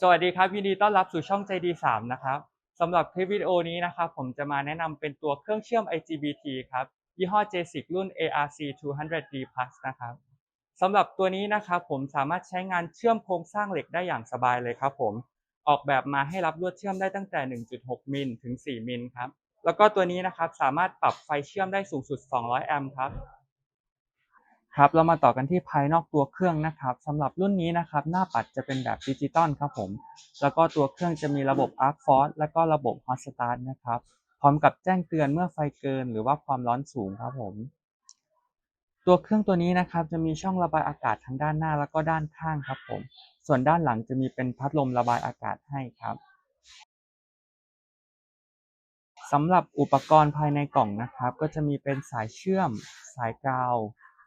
สวัสดีครับยินดีต้อนรับสู่ช่องใจดี3นะครับสำหรับคลิปวิดีโอนี้นะครับผมจะมาแนะนำเป็นตัวเครื่องเชื่อม IGBT ครับยี่ห้อ JSIC รุ่น ARC 200D Plus นะครับสำหรับตัวนี้นะครับผมสามารถใช้งานเชื่อมโครงสร้างเหล็กได้อย่างสบายเลยครับผมออกแบบมาให้รับลวดเชื่อมได้ตั้งแต่ 1.6 มิลถึง 4 มิลครับแล้วก็ตัวนี้นะครับสามารถปรับไฟเชื่อมได้สูงสุด 200 แอมป์ครับ ครับเรามาต่อกันที่ภายนอกตัวเครื่องนะครับสำหรับรุ่นนี้นะครับ หน้าปัดจะเป็นแบบดิจิตอลครับผม แล้วก็ตัวเครื่องจะมีระบบ Arc Force และก็ระบบ Hot Start นะครับ พร้อมกับแจ้งเตือนเมื่อไฟเกินหรือว่าความร้อนสูงครับผม ตัวเครื่องตัวนี้นะครับ จะมีช่องระบายอากาศทั้งด้านหน้าแล้วก็ด้านข้างครับผม ส่วนด้านหลังจะมีเป็นพัดลมระบายอากาศให้ครับสำหรับอุปกรณ์ภายในกล่องนะครับ ก็จะมีเป็นสายเชื่อม สายกาว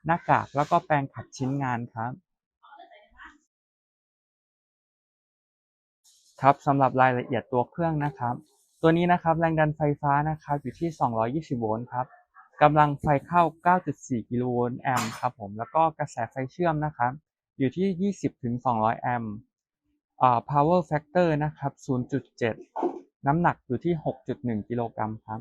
หน้ากากแล้วก็แปรงขัดชิ้นงานครับ ครับสำหรับรายละเอียดตัวเครื่องนะครับ ตัวนี้นะครับแรงดันไฟฟ้านะครับอยู่ที่ 220 โวลต์ครับกำลังไฟเข้า 9.4 กิโลโวลต์แอมป์ครับผมแล้วก็กระแสไฟเชื่อมนะครับอยู่ที่ 20ถึง200 แอมป์อ่า power factor นะครับ 0.7 น้ำหนักอยู่ที่ 6.1 กิโลกรัมครับ